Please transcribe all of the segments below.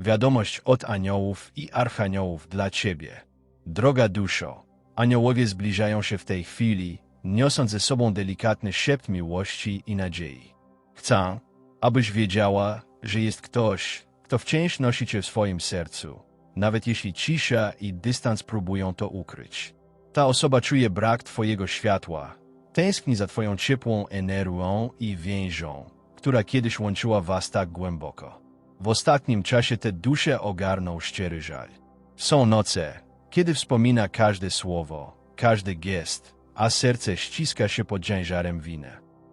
Wiadomość od aniołów i archaniołów dla ciebie. Droga duszo, aniołowie zbliżają się w tej chwili, niosąc ze sobą delikatny szept miłości i nadziei. Chcę, abyś wiedziała, że jest ktoś, kto wciąż nosi cię w swoim sercu, nawet jeśli cisza i dystans próbują to ukryć. Ta osoba czuje brak twojego światła, tęskni za twoją ciepłą energią i więzią, która kiedyś łączyła was tak głęboko. W ostatnim czasie te dusze ogarnął szczery żal. Są noce, kiedy wspomina każde słowo, każdy gest, a serce ściska się pod ciężarem winy.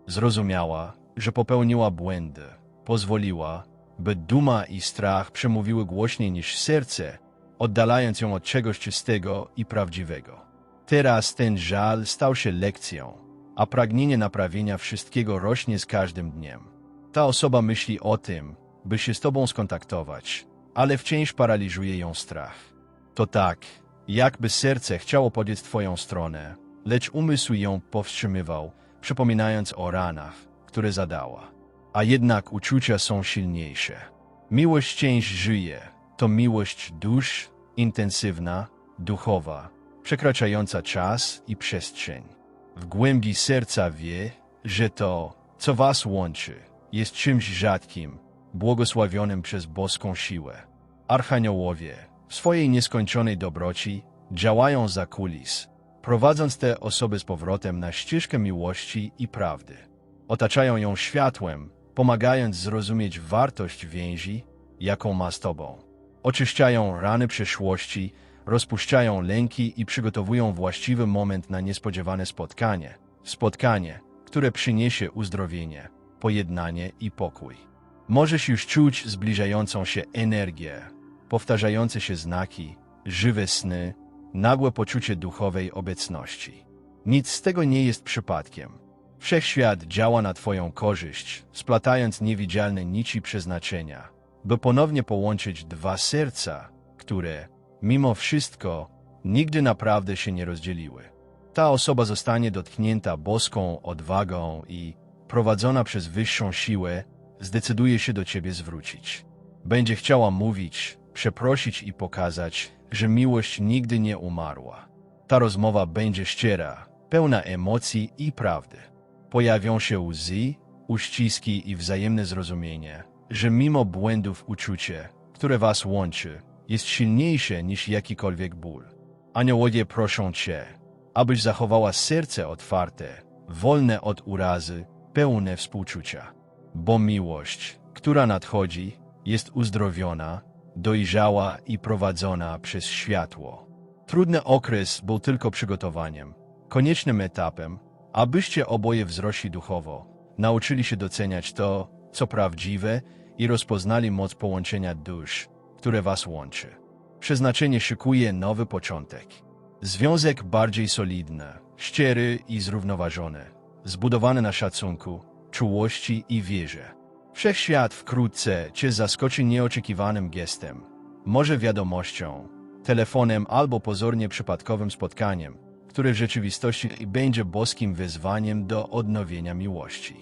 Zrozumiała, że popełniła błędy, pozwoliła, by duma i strach przemówiły głośniej niż serce, oddalając ją od czegoś czystego i prawdziwego. Teraz ten żal stał się lekcją, a pragnienie naprawienia wszystkiego rośnie z każdym dniem. Ta osoba myśli o tym, by się z tobą skontaktować, ale wciąż paraliżuje ją strach. To tak, jakby serce chciało podjąć twoją stronę, lecz umysł ją powstrzymywał, przypominając o ranach, które zadała. A jednak uczucia są silniejsze. Miłość wciąż żyje. To miłość dusz, intensywna, duchowa, przekraczająca czas i przestrzeń. W głębi serca wie, że to, co was łączy, jest czymś rzadkim, błogosławionym przez boską siłę. Archaniołowie, w swojej nieskończonej dobroci, działają za kulis, prowadząc te osoby z powrotem na ścieżkę miłości i prawdy. Otaczają ją światłem, pomagając zrozumieć wartość więzi, jaką ma z tobą. Oczyszczają rany przeszłości, rozpuszczają lęki i przygotowują właściwy moment na niespodziewane spotkanie. Spotkanie, które przyniesie uzdrowienie, pojednanie i pokój. Możesz już czuć zbliżającą się energię, powtarzające się znaki, żywe sny, nagłe poczucie duchowej obecności. Nic z tego nie jest przypadkiem. Wszechświat działa na Twoją korzyść, splatając niewidzialne nici przeznaczenia, by ponownie połączyć dwa serca, które, mimo wszystko, nigdy naprawdę się nie rozdzieliły. Ta osoba zostanie dotknięta boską odwagą i, prowadzona przez wyższą siłę, zdecyduje się do Ciebie zwrócić. Będzie chciała mówić, przeprosić i pokazać, że miłość nigdy nie umarła. Ta rozmowa będzie szczera, pełna emocji i prawdy. Pojawią się łzy, uściski i wzajemne zrozumienie, że mimo błędów uczucie, które was łączy, jest silniejsze niż jakikolwiek ból. Aniołowie proszą Cię, abyś zachowała serce otwarte, wolne od urazy, pełne współczucia. Bo miłość, która nadchodzi, jest uzdrowiona, dojrzała i prowadzona przez światło. Trudny okres był tylko przygotowaniem, koniecznym etapem, abyście oboje wzrośli duchowo, nauczyli się doceniać to, co prawdziwe i rozpoznali moc połączenia dusz, które was łączy. Przeznaczenie szykuje nowy początek. Związek bardziej solidny, szczery i zrównoważony, zbudowany na szacunku, czułości i wierze. Wszechświat wkrótce cię zaskoczy nieoczekiwanym gestem, może wiadomością, telefonem albo pozornie przypadkowym spotkaniem, które w rzeczywistości będzie boskim wezwaniem do odnowienia miłości.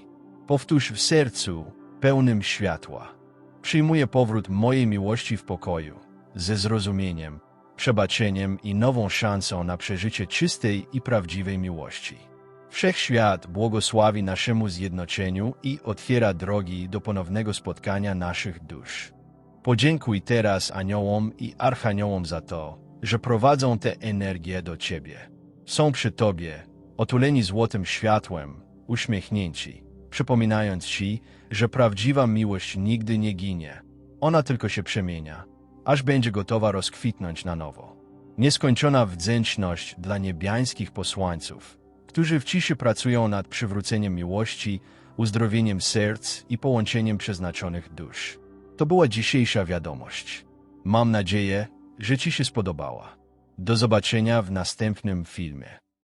Powtórz w sercu, pełnym światła. Przyjmuję powrót mojej miłości w pokoju, ze zrozumieniem, przebaczeniem i nową szansą na przeżycie czystej i prawdziwej miłości. Wszechświat błogosławi naszemu zjednoczeniu i otwiera drogi do ponownego spotkania naszych dusz. Podziękuj teraz aniołom i archaniołom za to, że prowadzą tę energię do Ciebie. Są przy Tobie, otuleni złotym światłem, uśmiechnięci, przypominając Ci, że prawdziwa miłość nigdy nie ginie. Ona tylko się przemienia, aż będzie gotowa rozkwitnąć na nowo. Nieskończona wdzięczność dla niebiańskich posłańców, którzy w ciszy pracują nad przywróceniem miłości, uzdrowieniem serc i połączeniem przeznaczonych dusz. To była dzisiejsza wiadomość. Mam nadzieję, że Ci się spodobała. Do zobaczenia w następnym filmie.